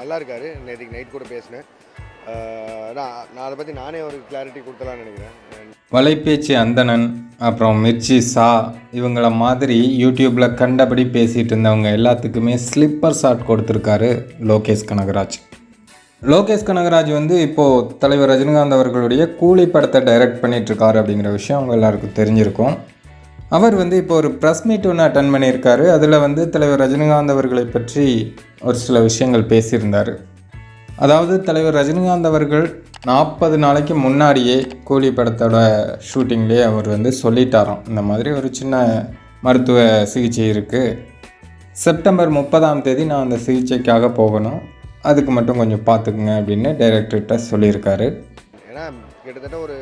நல்லா இருக்காரு நேற்றுக்கு நைட் கூட பேசினேன். நான் நான் அதை பற்றி நானே ஒரு கிளாரிட்டி கொடுத்தலாம்னு நினைக்கிறேன். வலைபேச்சு அந்தணன் அப்புறம் மிர்ச்சி சா இவங்கள மாதிரி யூடியூப்பில் கண்டபடி பேசிகிட்டு இருந்தவங்க எல்லாத்துக்குமே ஸ்லிப்பர் ஷாட் கொடுத்துருக்காரு லோகேஷ் கனகராஜ். லோகேஷ் கனகராஜ் வந்து இப்போது தலைவர் ரஜினிகாந்த் அவர்களுடைய கூலி படத்தை டைரக்ட் பண்ணிகிட்ருக்காரு அப்படிங்கிற விஷயம் அவங்க எல்லாருக்கும் தெரிஞ்சிருக்கும். அவர் வந்து இப்போ ஒரு ப்ரெஸ் மீட் ஒன்று அட்டன் பண்ணியிருக்காரு. அதில் வந்து தலைவர் ரஜினிகாந்த் அவர்களை பற்றி ஒரு சில விஷயங்கள் பேசியிருந்தார். அதாவது தலைவர் ரஜினிகாந்த் அவர்கள் நாற்பது நாளைக்கு முன்னாடியே கூலி படத்தோட ஷூட்டிங்லேயே அவர் வந்து சொல்லிட்டாராம். இந்த மாதிரி ஒரு சின்ன மருத்துவ சிகிச்சை இருக்குது செப்டம்பர் முப்பதாம் தேதி நான் அந்த சிகிச்சைக்காக போகணும். அதுக்கு மட்டும் கொஞ்சம் பார்த்துக்குங்க அப்படின்னு டைரக்டர்கிட்ட சொல்லியிருக்காரு. ஏன்னா கிட்டத்தட்ட ஒரு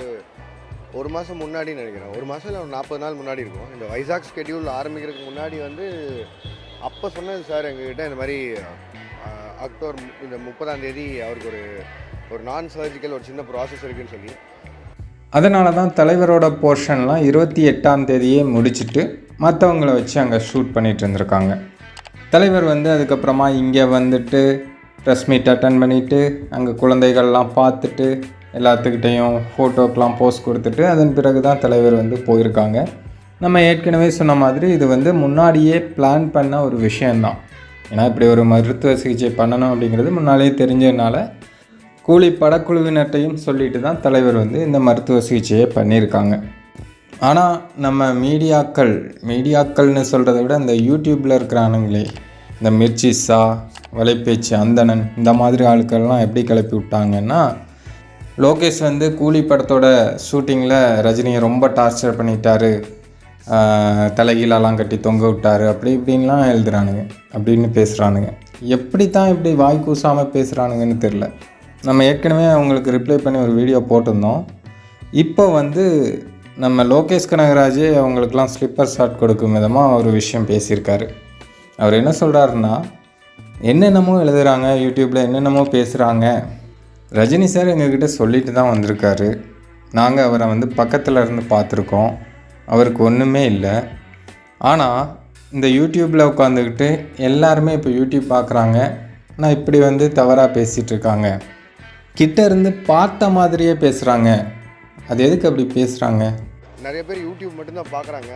ஒரு மாதம் முன்னாடி நினைக்கிறேன். ஒரு மாதம் இல்லை ஒரு நாற்பது நாள் முன்னாடி இருக்கும். இந்த வைசாக் ஸ்கெடியூல் ஆரம்பிக்கிறதுக்கு முன்னாடி வந்து அப்போ சொன்னது சார் எங்ககிட்ட இந்த மாதிரி அக்டோபர் இந்த முப்பதாம் தேதி அவருக்கு ஒரு ஒரு நான் சர்ஜிக்கல் ஒரு சின்ன ப்ராசஸ் இருக்குன்னு சொல்லி. அதனால தான் தலைவரோட போர்ஷன்லாம் இருபத்தி எட்டாம் தேதியே முடிச்சிட்டு மற்றவங்கள வச்சு அங்கே ஷூட் பண்ணிகிட்டு இருந்திருக்காங்க. தலைவர் வந்து அதுக்கப்புறமா இங்கே வந்துட்டு ப்ரெஸ் மீட் அட்டன் பண்ணிவிட்டு அங்கே குழந்தைகள்லாம் பார்த்துட்டு எல்லாத்துக்கிட்டேயும் ஃபோட்டோக்கெலாம் போஸ்ட் கொடுத்துட்டு அதன் பிறகு தான் தலைவர் வந்து போயிருக்காங்க. நம்ம ஏற்கனவே சொன்ன மாதிரி இது வந்து முன்னாடியே பிளான் பண்ண ஒரு விஷயந்தான் ஏன்னா இப்படி ஒரு மருத்துவ சிகிச்சை பண்ணணும் அப்படிங்கிறது முன்னாலேயே தெரிஞ்சதுனால கூலி படக்குழுவினர்கிட்டையும் சொல்லிட்டு தான் தலைவர் வந்து இந்த மருத்துவ சிகிச்சையை பண்ணியிருக்காங்க. ஆனால் நம்ம மீடியாக்கள் மீடியாக்கள்னு சொல்கிறத விட இந்த யூடியூப்பில் இருக்கிறானுங்களே இந்த மிர்ச்சி சா வலைப்பேச்சு அந்தணன் இந்த மாதிரி ஆட்கள்லாம் எப்படி கிளப்பி விட்டாங்கன்னா லோகேஷ் வந்து கூலி படத்தோட ஷூட்டிங்கில் ரஜினியை ரொம்ப டார்ச்சர் பண்ணிட்டாரு. தலைகீழாலாம் தலைகீழெல்லாம் கட்டி தொங்க விட்டாரு. அப்படி இப்படின்லாம் எழுதுறானுங்க. அப்படின்னு பேசுகிறானுங்க எப்படி தான் இப்படி வாய் கூசாமல் பேசுகிறானுங்கன்னு தெரில நம்ம ஏற்கனவே அவங்களுக்கு ரிப்ளை பண்ணி ஒரு வீடியோ போட்டிருந்தோம். இப்போ வந்து நம்ம லோகேஷ் கனகராஜே அவங்களுக்கெல்லாம் ஸ்லிப்பர் ஷாட் கொடுக்கும் விதமாக ஒரு விஷயம் பேசியிருக்காரு. அவர் என்ன சொல்கிறாருன்னா என்னென்னமோ எழுதுகிறாங்க யூடியூப்பில் என்னென்னமோ பேசுகிறாங்க ரஜினி சார் எங்ககிட்ட சொல்லிட்டு தான் வந்திருக்காரு. நாங்கள் அவரை வந்து பக்கத்தில் இருந்து பார்த்துருக்கோம். அவருக்கு ஒன்றுமே இல்லை. ஆனால் இந்த யூடியூப்பில் உட்காந்துக்கிட்டு எல்லாருமே இப்போ யூடியூப் பார்க்குறாங்க ஆனால் இப்படி வந்து தவறாக பேசிகிட்டு இருக்காங்க. கிட்ட இருந்து பார்த்த மாதிரியே பேசுகிறாங்க அது எதுக்கு அப்படி பேசுகிறாங்க நிறைய பேர் யூடியூப் மட்டும்தான் பார்க்குறாங்க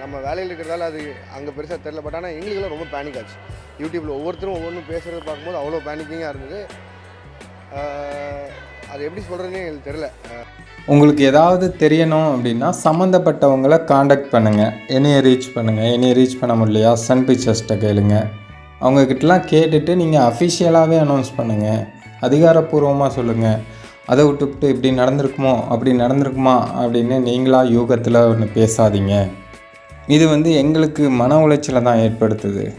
நம்ம வேலையில் இருக்கிறதால அது அங்கே பெருசாக தெரில பட் ஆனால் எங்களுக்கெல்லாம் ரொம்ப பேனிக் ஆச்சு. யூடியூப்பில் ஒவ்வொருத்தரும் ஒவ்வொன்றும் பேசுகிறது பார்க்கும்போது அவ்வளோ பேனிக்கிங்காக இருந்தது. அது எப்படி சொல்கிறதுனே எங்களுக்கு தெரில உங்களுக்கு ஏதாவது தெரியணும் அப்படின்னா சம்மந்தப்பட்டவங்களை காண்டாக்ட் பண்ணுங்கள் என்னையை ரீச் பண்ணுங்கள் என்னையை ரீச் பண்ண முடியலையா? சன் பிக்சர்ஸ்கிட்ட கேளுங்க. அவங்கக்கிட்டலாம் கேட்டுட்டு நீங்கள் அஃபிஷியலாகவே அனௌன்ஸ் பண்ணுங்கள் அதிகாரப்பூர்வமாக சொல்லுங்கள் அதை விட்டுவிட்டு இப்படி நடந்திருக்குமோ? அப்படி நடந்திருக்குமா? அப்படின்னு நீங்களாக யூகத்தில் ஒன்று பேசாதீங்க. இது வந்து எங்களுக்கு மன உளைச்சலை தான் ஏற்படுத்துது.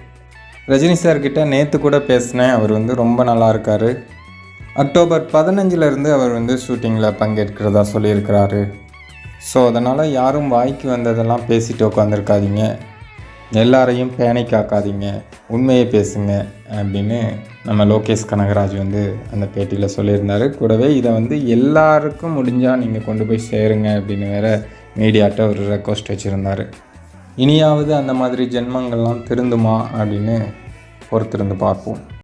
ரஜினி சார்கிட்ட நேற்று கூட பேசினேன். அவர் வந்து ரொம்ப நல்லா இருக்காரு. அக்டோபர் பதினஞ்சிலேருந்து அவர் வந்து ஷூட்டிங்கில் பங்கேற்கிறதா சொல்லியிருக்கிறாரு. ஸோ அதனால் யாரும் வாய்க்கு வந்ததெல்லாம் பேசிட்டு உட்காந்துருக்காதீங்க எல்லாரையும் பேனிக் ஆக்காதீங்க உண்மையை பேசுங்க அப்படின்னு நம்ம லோகேஷ் கனகராஜ் வந்து அந்த பேட்டியில் சொல்லியிருந்தாரு. கூடவே இதை வந்து எல்லாருக்கும் முடிஞ்சால் நீங்கள் கொண்டு போய் சேருங்க அப்படின்னு வேற மீடியாட்ட ஒரு ரெக்வஸ்ட் வச்சுருந்தார். இனியாவது அந்த மாதிரி ஜென்மங்கள்லாம் திருந்துமா அப்படின்னு பொறுத்திருந்து பார்ப்போம்.